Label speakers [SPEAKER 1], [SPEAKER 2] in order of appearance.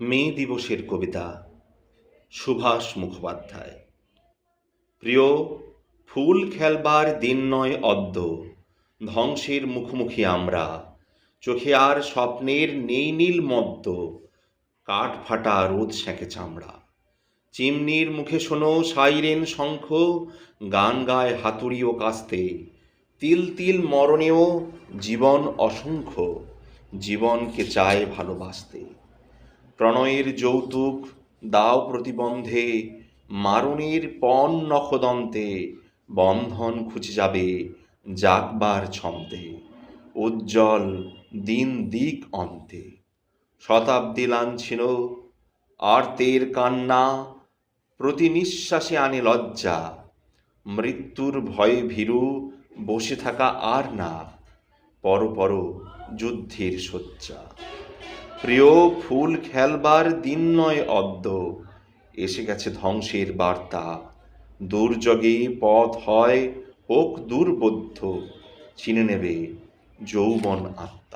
[SPEAKER 1] মে দিবসের কবিতা, সুভাষ মুখোপাধ্যায়। প্রিয়, ফুল খেলবার দিন নয় অদ্য, ধ্বংসের মুখোমুখি আমরা। চোখে আর স্বপ্নের নেই নীল মদ্য, কাঠ ফাটা রোদ সেঁকে চামড়া। চিমনির মুখে শোনো সাইরেন শঙ্খ, গান গায় হাতুড়ি ও কাস্তে। তিল তিল মরণেও জীবন অসংখ্য, জীবনকে চায় ভালোবাসতে। প্রণয়ের যৌতুক দাও প্রতিবন্ধে মারণের পণ নখদন্তে, বন্ধন খুঁজে যাবে জাগবার ছন্দে, উজ্জ্বল দিন দিক অন্তে। শতাব্দী লাঞ্ছিন, আর্তের কান্না প্রতি নিঃশ্বাসে আনে লজ্জা, মৃত্যুর ভয়ে ভীরু বসে থাকা আর না পর পর যুদ্ধের শয্যা। প্রিয় ফুল খেলবার দিন নয় অদ্য, এসে গেছে ধ্বংসের বার্তা। দুর্যোগে পথ হয় হোক দুর্বোধ্য, চিনে নেবে যৌবন আত্মা।